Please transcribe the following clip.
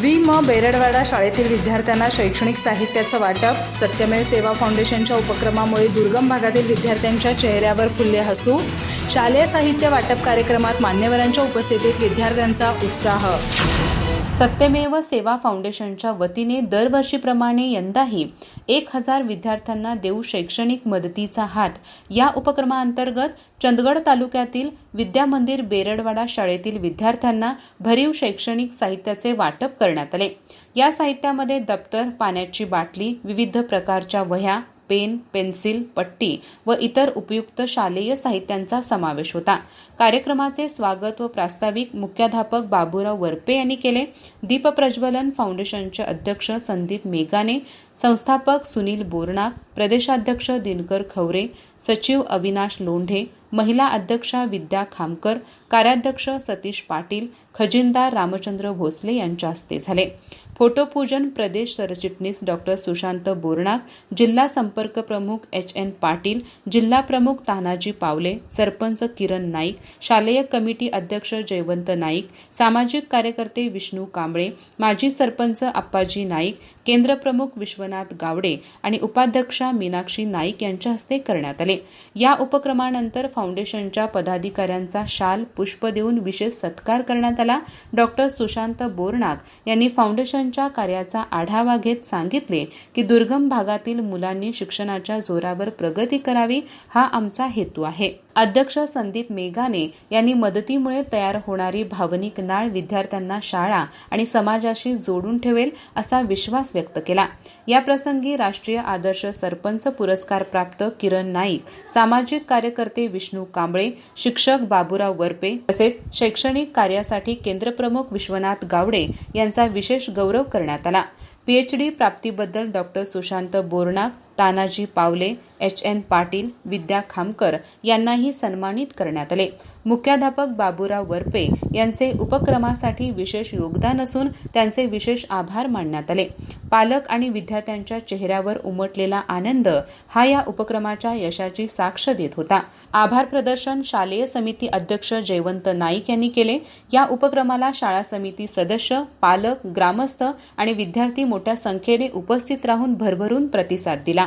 We म बेरडवाडा शाळेतील विद्यार्थ्यांना शैक्षणिक साहित्याचं वाटप सत्यमेव सेवा फाउंडेशनच्या उपक्रमामुळे दुर्गम भागातील विद्यार्थ्यांच्या चेहऱ्यावर फुलले हसू शालेय साहित्य वाटप कार्यक्रमात मान्यवरांच्या उपस्थितीत विद्यार्थ्यांचा उत्साह. सत्यमेव सेवा फाउंडेशनच्या वतीने दरवर्षीप्रमाणे यंदाही एक हजार विद्यार्थ्यांना देऊ शैक्षणिक मदतीचा हात. या उपक्रमाअंतर्गत चंदगड तालुक्यातील विद्यामंदिर बेरडवाडा शाळेतील विद्यार्थ्यांना भरीव शैक्षणिक साहित्याचे वाटप करण्यात आले. या साहित्यामध्ये दप्तर पाण्याची बाटली विविध प्रकारच्या वह्या पेन पेन्सिल पट्टी व इतर उपयुक्त शालेय साहित्यांचा समावेश होता. कार्यक्रमाचे स्वागत व प्रास्ताविक मुख्याध्यापक बाबूराव वरपे यांनी केले. दीपप्रज्वलन फाउंडेशनचे अध्यक्ष संदीप मेगाने संस्थापक सुनील बोरनाक प्रदेशाध्यक्ष दिनकर खवरे सचिव अविनाश लोंढे महिला अध्यक्षा विद्या खामकर कार्याध्यक्ष सतीश पाटील खजिनदार रामचंद्र भोसले यांच्या हस्ते झाले. फोटोपूजन प्रदेश सरचिटणीस डॉक्टर सुशांत बोरणाक जिल्हा संपर्क प्रमुख एच एन पाटील जिल्हा प्रमुख तानाजी पावले सरपंच किरण नाईक शालेय कमिटी अध्यक्ष जयवंत नाईक सामाजिक कार्यकर्ते विष्णू कांबळे माजी सरपंच आप्पाजी नाईक केंद्रप्रमुख विश्वनाथ गावडे आणि उपाध्यक्षा मीनाक्षी नाईक यांच्या हस्ते करण्यात आले. या उपक्रमानंतर फाउंडेशनच्या पदाधिकाऱ्यांचा शाल पुष्प देऊन विशेष सत्कार करण्यात आला. डॉक्टर सुशांत बोरनाक यांनी फाउंडेशनच्या कार्याचा आढावा घेत सांगितले की दुर्गम भागातील मुलांनी शिक्षणाच्या जोरावर प्रगती करावी हा आमचा हेतू आहे. अध्यक्ष संदीप मेघाने यांनी मदतीमुळे तयार होणारी भावनिक नाळ विद्यार्थ्यांना शाळा आणि समाजाशी जोडून ठेवेल असा विश्वास व्यक्त केला. या याप्रसंगी राष्ट्रीय आदर्श सरपंच पुरस्कार प्राप्त किरण नाईक सामाजिक कार्यकर्ते विष्णू कांबळे शिक्षक बाबुराव वरपे तसेच शैक्षणिक कार्यासाठी केंद्रप्रमुख विश्वनाथ गावडे यांचा विशेष गौरव करण्यात आला. PhD प्राप्तीबद्दल doctor Sushant Boranak Tanaji Pawale H. N. Patil Vidya Khamkar यांनाही सन्मानित करण्यात आले. मुख्याध्यापक बाबूराव वरपे यांचे उपक्रमासाठी विशेष योगदान असून त्यांचे विशेष आभार मानण्यात आले. पालक आणि विद्यार्थ्यांच्या चेहऱ्यावर उमटलेला आनंद हा या उपक्रमाच्या यशाची साक्ष देत होता. आभार प्रदर्शन शालेय समिती अध्यक्ष जयवंत नाईक यांनी केले. या उपक्रमाला शाळा समिती सदस्य पालक ग्रामस्थ आणि विद्यार्थी मोठ्या संख्येने उपस्थित राहून भरभरून प्रतिसाद दिला.